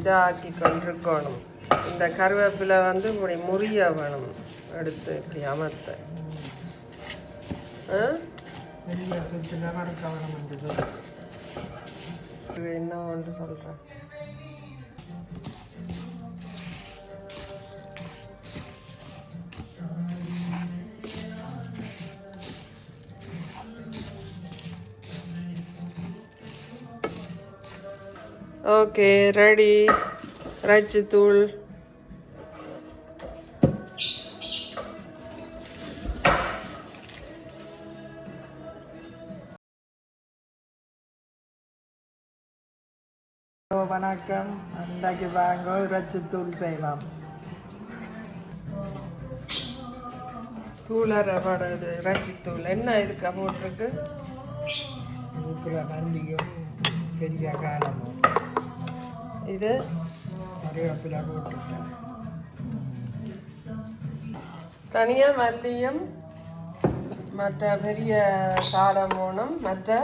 இதாக்கி கொண்டிருக்கணும். இந்த கருவேப்பிலை வந்து இப்படி முறிய வேணும். எடுத்து இப்படி அமர்த்த. ஆ? பெரிய சுற்றில ஓகே ரெடி. இறைச்சி தூள். ஹலோ வணக்கம். இன்றைக்கு வாங்க இறைச்சித்தூள் செய்வோம். தூள் அரைப்படுது இறைச்சி தூள். என்ன இதுக்கு போட்டிருக்கு மல்லியும் பெரிய காலமும். இது கருவேப்பிலை போட்டுட்டேன் தனியாக மல்லியும் மற்ற பெரிய காடமோனும் மற்ற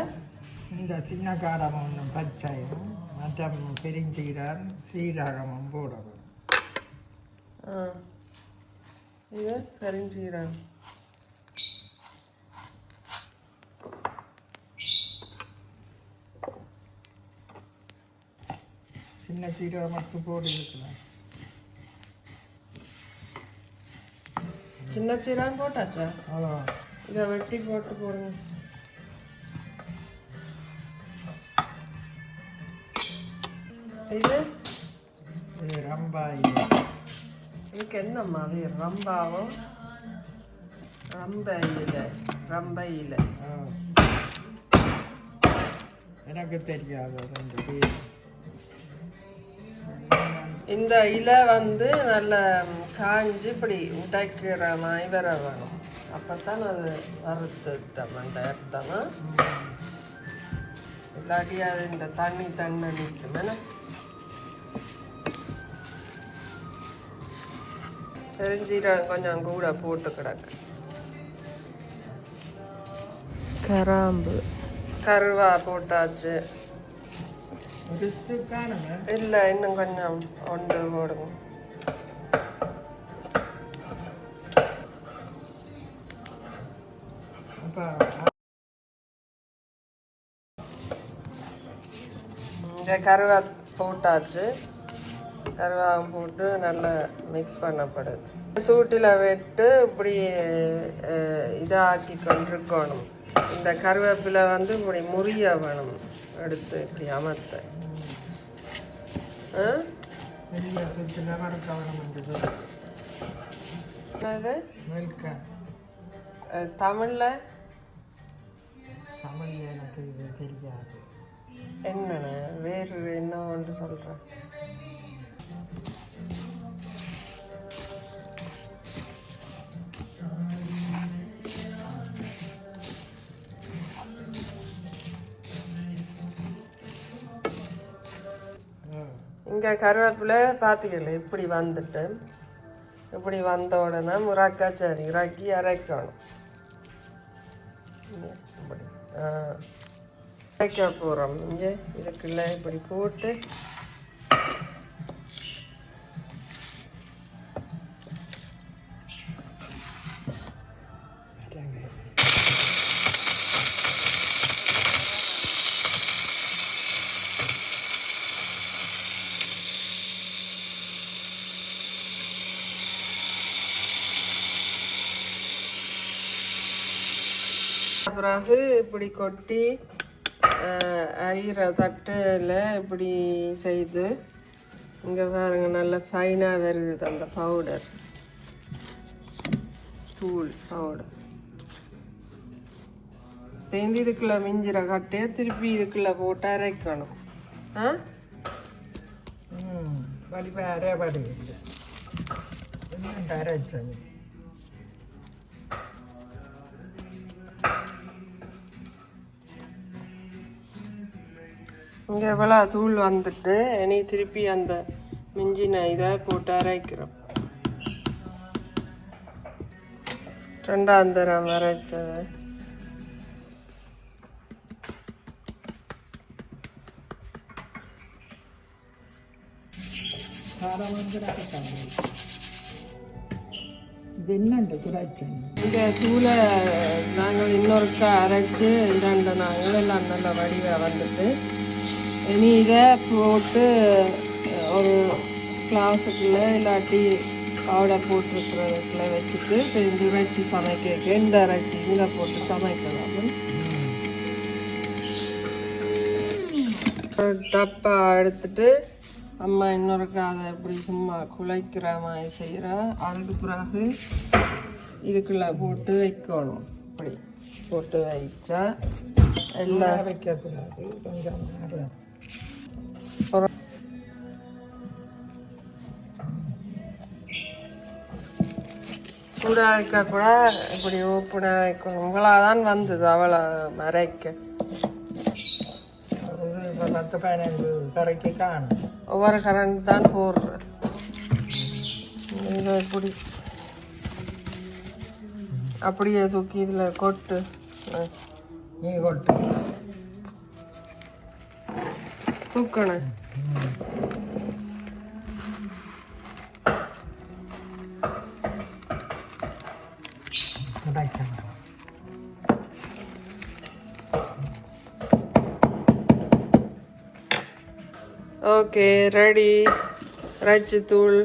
இந்த சின்ன காரம் ஒன்றும் பச்சையும் மற்ற பெருஞ்சீரகம் சீரகமும் போடணும் இது கரிஞ்சீரகம் சின்ன சீரகம் மட்டும் போட்டு இருக்கலாம் சின்ன சீரகம் போட்டாச்சா? இதை வெட்டி போட்டு போடுங்க. இது? இது ரொம்ப இதுக்கு என்னம்மா அது ரம்பாவும் ரம்ப இலை. ரம்ப இலை. எனக்கு தெரியாது ரெண்டு பேர் இந்த இலை வந்து நல்ல காஞ்சி இப்படி உடைக்கிற மாதிரி வர வேணும். அப்பதான் அது வறுத்துட்டோம்ன்ற அர்த்தமா இல்லாட்டி அது இந்த தண்ணி தண்ணி நிற்கும் என்ன? பெருஞ்சீரகம் கொஞ்சம் கூட போட்டு கிடக்கு. கராம்பு. கருவா போட்டாச்சு. இல்லை இன்னும் கொஞ்சம் ஒன்று போடுங்க இந்த கருவா போட்டாச்சு கருவாகம் போட்டு நல்லா மிக்ஸ் பண்ணப்படுது சூட்டில் விட்டு இப்படி அஹ், இதாக்கி கொண்டிருக்கணும் இந்த கருவேப்பிலை வந்து இப்படி முறிய வேணும் எடுத்து இப்படி அஹ், தமிழ்ல தமிழ் எனக்கு இது தெரியாது என்னண்ணே வேறு என்ன ஒன்று சொல்கிறேன் இங்கே கருவேப்பிலை பார்த்துக்கல இப்படி வந்துட்டு இப்படி வந்த உடனே முறாக்கா சரி இறக்கி அரைக்கணும். இப்படி ஆ. அரைக்க போகிறோம் இங்கே இதுக்குள்ள இப்படி போட்டு பிறகு இப்படி கொட்டி அஹ், அரிகிற தட்டில் இப்படி செய்து இங்கே பாருங்க நல்ல ஃபைனாக வருது அந்த பவுடர் தூள் பவுடர் தேந்தி இதுக்குள்ள மிஞ்சிற கட்டையை திருப்பி இதுக்குள்ள போட்டு அரைக்கணும். ஆ? ம் வடிவ அரைபாடு இல்லை இங்கே இவ்வளோ தூள் வந்துட்டு இனி திருப்பி அந்த மிஞ்சின இதை போட்டு அரைக்கிறோம். ரெண்டாம் தரம் அரைச்சது. இது என்னண்டு சுடாச்சன் இந்த தூளை நாங்கள் இன்னொருக்கா அரைச்சு இதாண்ட நாங்கள் எல்லாம் நல்ல வடிவாக வந்துட்டு இனி இதை போட்டு ஒரு கிளாஸுக்குள்ளே இல்லாட்டி பவுடர் போட்டிருக்கிறதுக்குள்ள வச்சுட்டு பிரிஞ்சு வச்சு சமைக்க இந்த இறைச்சி இதில் போட்டு சமைக்கலாம். டப்பா எடுத்துட்டு அம்மா இன்னொருக்கா அதை எப்படி சும்மா குழைக்கிற மாதிரி செய்கிறா அதுக்கு பிறகு இதுக்குள்ள போட்டு வைக்கணும். இப்படி போட்டு வைச்சா எல்லாம் வைக்கக்கூடாது. கொஞ்சம் சூடா இருக்க கூட இப்படி ஓப்பனாக உங்களாக தான் வந்தது அவளை மறைக்க. பத்து பதினஞ்சு கரைக்கு காணும். ஒவ்வொரு கரண்ட் தான் போடுறேன் இதை இப்படி. அப்படியே தூக்கி இதில் கொட்டு. நீ கொட்டு. தூக்கணும். ஓகே ரெடி இறைச்சி தூள்